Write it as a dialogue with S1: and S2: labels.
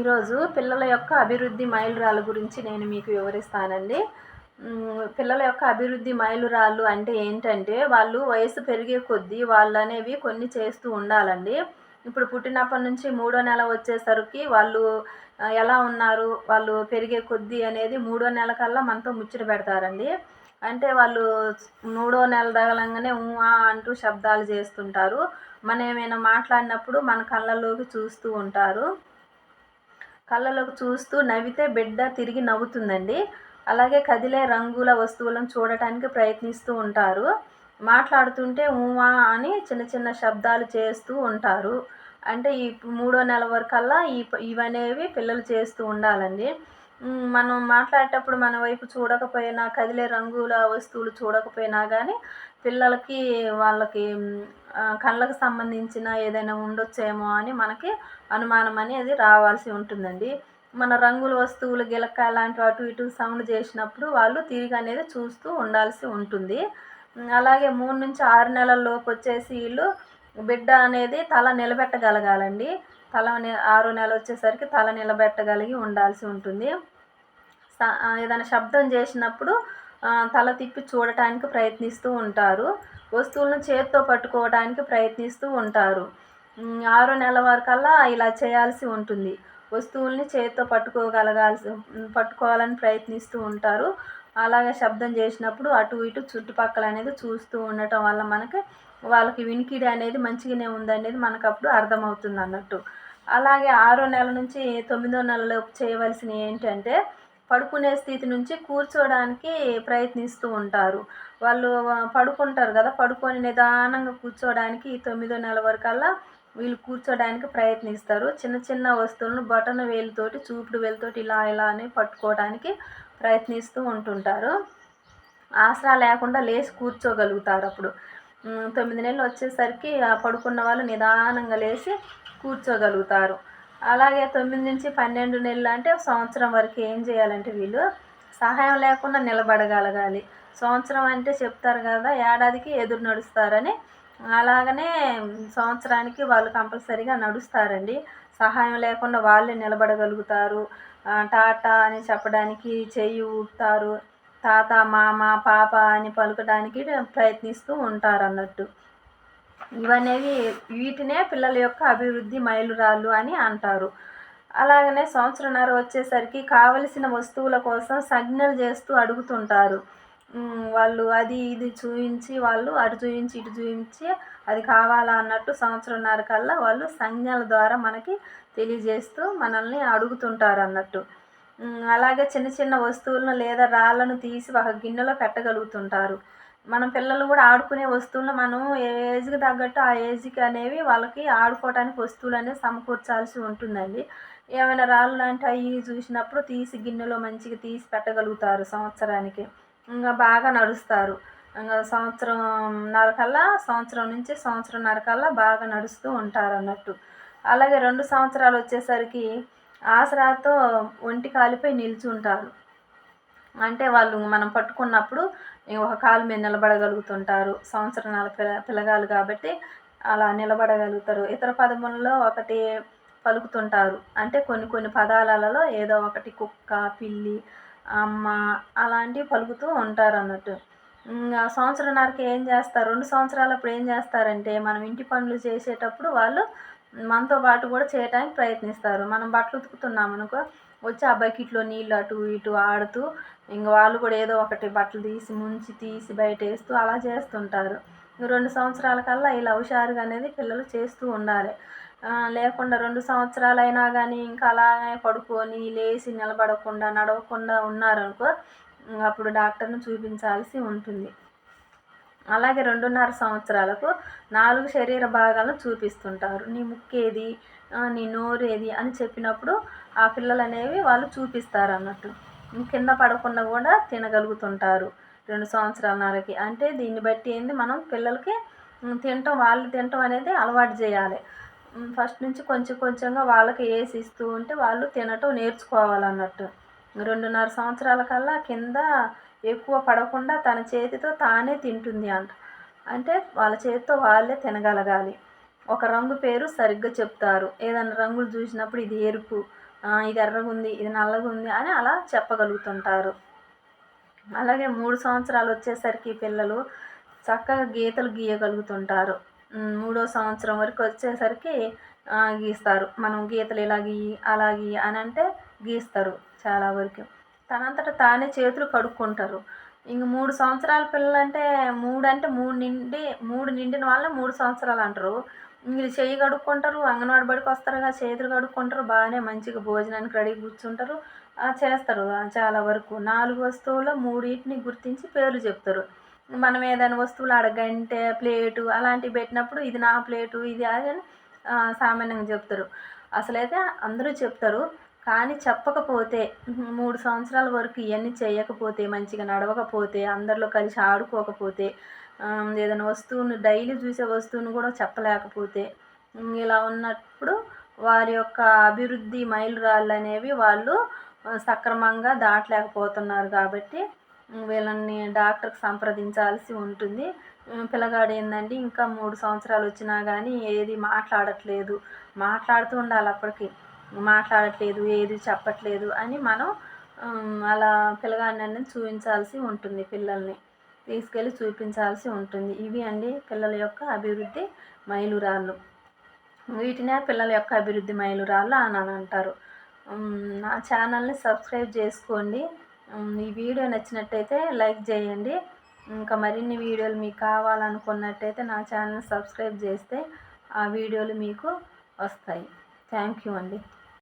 S1: ఈరోజు పిల్లల యొక్క అభివృద్ధి మైలురాళ్ళ గురించి నేను మీకు వివరిస్తానండి. పిల్లల యొక్క అభివృద్ధి మైలురాళ్ళు అంటే ఏంటంటే వాళ్ళు వయసు పెరిగే కొద్దీ వాళ్ళు అనేవి కొన్ని చేస్తూ ఉండాలండి. ఇప్పుడు పుట్టినప్పటి నుంచి మూడో నెల వచ్చేసరికి వాళ్ళు ఎలా ఉన్నారు వాళ్ళు పెరిగే కొద్దీ అనేది మూడో నెల కల్లా మనతో ముచ్చట పెడతారండి. అంటే వాళ్ళు మూడో నెల తగలంగానే ఊహా అంటూ శబ్దాలు చేస్తుంటారు. మనం ఏమైనా మాట్లాడినప్పుడు మన కళ్ళల్లోకి చూస్తూ ఉంటారు. కళ్ళలోకి చూస్తూ నవ్వితే బిడ్డ తిరిగి నవ్వుతుందండి. అలాగే కదిలే రంగుల వస్తువులను చూడటానికి ప్రయత్నిస్తూ ఉంటారు. మాట్లాడుతుంటే ఊవా అని చిన్న చిన్న శబ్దాలు చేస్తూ ఉంటారు. అంటే ఈ మూడో నెల వరకల్లా ఈ ఇవనేవి పిల్లలు చేస్తూ ఉండాలండి. మనం మాట్లాడేటప్పుడు మన వైపు చూడకపోయినా కదిలే రంగుల వస్తువులు చూడకపోయినా కానీ పిల్లలకి వాళ్ళకి కళ్ళకు సంబంధించిన ఏదైనా ఉండొచ్చేమో అని మనకి అనుమానం అనేది రావాల్సి ఉంటుందండి. మన రంగుల వస్తువులు గిలక అలాంటి అటు ఇటు సౌండ్ చేసినప్పుడు వాళ్ళు తిరిగి అనేది చూస్తూ ఉండాల్సి ఉంటుంది. అలాగే మూడు నుంచి ఆరు నెలల లోపు వచ్చేసి వీళ్ళు బిడ్డ అనేది తల నిలబెట్టగలగాలండి. తల ఆరో నెల వచ్చేసరికి తల నిలబెట్టగలిగి ఉండాల్సి ఉంటుంది. ఏదైనా శబ్దం చేసినప్పుడు తల తిప్పి చూడటానికి ప్రయత్నిస్తూ ఉంటారు. వస్తువులను చేత్తో పట్టుకోవడానికి ప్రయత్నిస్తూ ఉంటారు. ఆరో నెల వరకల్లా ఇలా చేయాల్సి ఉంటుంది. వస్తువుల్ని చేత్తో పట్టుకోగలగాల్సి పట్టుకోవాలని ప్రయత్నిస్తూ ఉంటారు. అలాగే శబ్దం చేసినప్పుడు అటు ఇటు చుట్టుపక్కల అనేది చూస్తూ ఉండటం వల్ల మనకి వాళ్ళకి వినికిడి అనేది మంచిగానే ఉందనేది మనకు అప్పుడు అర్థమవుతుంది అన్నట్టు. అలాగే ఆరో నెల నుంచి తొమ్మిదో నెలలోపు చేయవలసినవి ఏంటంటే పడుకునే స్థితి నుంచి కూర్చోడానికి ప్రయత్నిస్తూ ఉంటారు. వాళ్ళు పడుకుంటారు కదా పడుకొని నిదానంగా కూర్చోడానికి తొమ్మిదో నెల వరకల్లా వీళ్ళు కూర్చోడానికి ప్రయత్నిస్తారు. చిన్న చిన్న వస్తువులను బటన్ వేలుతోటి చూపుడు వేలుతోటి ఇలా ఇలా అని పట్టుకోవడానికి ప్రయత్నిస్తూ ఉంటుంటారు. ఆసరా లేకుండా లేచి కూర్చోగలుగుతారు అప్పుడు. తొమ్మిది నెలలు వచ్చేసరికి పడుకున్న వాళ్ళు నిదానంగా లేచి కూర్చోగలుగుతారు. అలాగే తొమ్మిది నుంచి పన్నెండు నెలలు అంటే సంవత్సరం వరకు ఏం చేయాలంటే వీళ్ళు సహాయం లేకుండా నిలబడగలగాలి. సంవత్సరం అంటే చెప్తారు కదా ఏడాదికి ఎదురు నడుస్తారని. అలాగనే సంవత్సరానికి వాళ్ళు కంపల్సరీగా నడుస్తారండి. సహాయం లేకుండా వాళ్ళే నిలబడగలుగుతారు. టాటా అని చెప్పడానికి చెయ్యి ఊపుతారు. తాత మామ పాప అని పలకడానికి ప్రయత్నిస్తూ ఉంటారు అన్నట్టు ఇవనేవి వీటినే పిల్లల యొక్క అభివృద్ధి మైలురాళ్ళు అని అంటారు. అలాగనే సంవత్సరంన్నర వచ్చేసరికి కావలసిన వస్తువుల కోసం సంజ్ఞలు చేస్తూ అడుగుతుంటారు. వాళ్ళు అది ఇది చూపించి వాళ్ళు అటు చూపించి ఇటు చూపించి అది కావాలా అన్నట్టు సంవత్సరంన్నర కల్లా వాళ్ళు సంజ్ఞల ద్వారా మనకి తెలియజేస్తూ మనల్ని అడుగుతుంటారు అన్నట్టు. అలాగే చిన్న చిన్న వస్తువులను లేదా రాళ్ళను తీసి ఒక గిన్నెలో పెట్టగలుగుతుంటారు. మన పిల్లలు కూడా ఆడుకునే వస్తువులు మనం ఏ ఏజ్కి తగ్గట్టు ఆ ఏజ్కి అనేవి వాళ్ళకి ఆడుకోవడానికి వస్తువులు అనేవి సమకూర్చాల్సి ఉంటుందండి. ఏమైనా రాళ్ళు లాంటి అవి చూసినప్పుడు తీసి గిన్నెలో మంచిగా తీసి పెట్టగలుగుతారు సంవత్సరానికి. ఇంకా బాగా నడుస్తారు. ఇంకా సంవత్సరం నరకల్లా సంవత్సరం నుంచి సంవత్సరం నరకల్లా బాగా నడుస్తూ ఉంటారు అన్నట్టు అలాగే రెండు సంవత్సరాలు వచ్చేసరికి ఆసరాతో ఒంటి కాలిపై నిల్చుంటారు. అంటే వాళ్ళు మనం పట్టుకున్నప్పుడు ఒక కాలు మీద నిలబడగలుగుతుంటారు. సంవత్సరాల పిల్ల పిల్లగాలు కాబట్టి అలా నిలబడగలుగుతారు. ఇతర పదములలో ఒకటి పలుకుతుంటారు. అంటే కొన్ని కొన్ని పదాలలో ఏదో ఒకటి కుక్క పిల్లి అమ్మ అలాంటివి పలుకుతూ ఉంటారు అన్నట్టు. సంవత్సరంన్నరకి ఏం చేస్తారు? రెండు సంవత్సరాలప్పుడు ఏం చేస్తారంటే మనం ఇంటి పనులు చేసేటప్పుడు వాళ్ళు మనతో పాటు కూడా చేయటానికి ప్రయత్నిస్తారు. మనం బట్టలు ఉతుకుతున్నాం అనుకో వచ్చి ఆ బకెట్లో నీళ్ళు అటు ఇటు ఆడుతూ ఇంక వాళ్ళు కూడా ఏదో ఒకటి బట్టలు తీసి ముంచి తీసి బయట వేస్తూ అలా చేస్తుంటారు. రెండు సంవత్సరాల కల్లా ఇలా హుషారుగా అనేది పిల్లలు చేస్తూ ఉండాలి. లేకుండా రెండు సంవత్సరాలు అయినా కానీ ఇంకా అలానే పడుకొని లేచి నిలబడకుండా నడవకుండా ఉన్నారనుకో అప్పుడు డాక్టర్ని చూపించాల్సి ఉంటుంది. అలాగే రెండున్నర సంవత్సరాలకు నాలుగు శరీర భాగాలను చూపిస్తుంటారు. నీ ముక్కేది? నీ నోరేది? అని చెప్పినప్పుడు ఆ పిల్లలు అనేవి వాళ్ళు చూపిస్తారు అన్నట్టు కింద పడకుండా కూడా తినగలుగుతుంటారు రెండు సంవత్సరాలన్నరకి. అంటే దీన్ని బట్టి ఏంది? మనం పిల్లలకి తినటం వాళ్ళు తినటం అనేది అలవాటు చేయాలి. ఫస్ట్ నుంచి కొంచెం కొంచెంగా వాళ్ళకి వేసి ఇస్తూ ఉంటే వాళ్ళు తినటం నేర్చుకోవాలన్నట్టు. రెండున్నర సంవత్సరాల కల్లా కింద ఎక్కువ పడకుండా తన చేతితో తానే తింటుంది అంట. అంటే వాళ్ళ చేతితో వాళ్ళే తినగలగాలి. ఒక రంగు పేరు సరిగ్గా చెప్తారు. ఏదైనా రంగులు చూసినప్పుడు ఇది ఎరుపు ఇది ఎర్రగా ఉంది ఇది నల్లగుంది అని అలా చెప్పగలుగుతుంటారు. అలాగే మూడు సంవత్సరాలు వచ్చేసరికి పిల్లలు చక్కగా గీతలు గీయగలుగుతుంటారు. మూడో సంవత్సరం వరకు వచ్చేసరికి గీస్తారు. మనం గీతలు ఇలా గీయి అలా గీయి అని అంటే గీస్తారు చాలా వరకు. తనంతట తానే చేతులు కడుక్కుంటారు. ఇంక మూడు సంవత్సరాల పిల్లలంటే మూడు అంటే మూడు నిండి మూడు నిండిన వాళ్ళని మూడు సంవత్సరాలు అంటారు. వీళ్ళు చేయి కడుక్కుంటారు అంగన్వాడి బడికి వస్తారుగా చేతులు కడుక్కుంటారు బాగానే మంచిగా భోజనానికి రెడీ కూర్చుంటారు చేస్తారు చాలా వరకు. నాలుగు వస్తువులు మూడింటిని గుర్తించి పేర్లు చెప్తారు. మనం ఏదైనా వస్తువులు ఆడ ప్లేటు అలాంటివి పెట్టినప్పుడు ఇది నా ప్లేటు ఇది అది అని సామాన్యంగా చెప్తారు. అసలైతే అందరూ చెప్తారు. కానీ చెప్పకపోతే మూడు సంవత్సరాల వరకు ఇవన్నీ చేయకపోతే మంచిగా నడవకపోతే అందరిలో కలిసి ఆడుకోకపోతే ఏదైనా వస్తువును డైలీ చూసే వస్తువును కూడా చెప్పలేకపోతే ఇలా ఉన్నప్పుడు వారి యొక్క అభివృద్ధి మైలురాళ్ళు అనేవి వాళ్ళు సక్రమంగా దాటలేకపోతున్నారు కాబట్టి వీళ్ళని డాక్టర్కి సంప్రదించాల్సి ఉంటుంది. పిల్లగాడు ఏంటంటే ఇంకా మూడు సంవత్సరాలు వచ్చినా కానీ ఏది మాట్లాడట్లేదు. మాట్లాడుతూ ఉండాలి అప్పటికి. మాట్లాడట్లేదు ఏది చెప్పట్లేదు అని మనం అలా పిల్లగాడిని చూపించాల్సి ఉంటుంది పిల్లల్ని తీసుకెళ్ళి చూపించాల్సి ఉంటుంది. ఇవి అండి పిల్లల యొక్క అభివృద్ధి మైలురాళ్ళు. వీటినే పిల్లల యొక్క అభివృద్ధి మైలురాళ్ళు అని అంటారు. నా ఛానల్ని సబ్స్క్రైబ్ చేసుకోండి. ఈ వీడియో నచ్చినట్టయితే లైక్ చేయండి. ఇంకా మరిన్ని వీడియోలు మీకు కావాలనుకున్నట్టయితే నా ఛానల్ సబ్స్క్రైబ్ చేస్తే ఆ వీడియోలు మీకు వస్తాయి. థ్యాంక్ యూ అండి.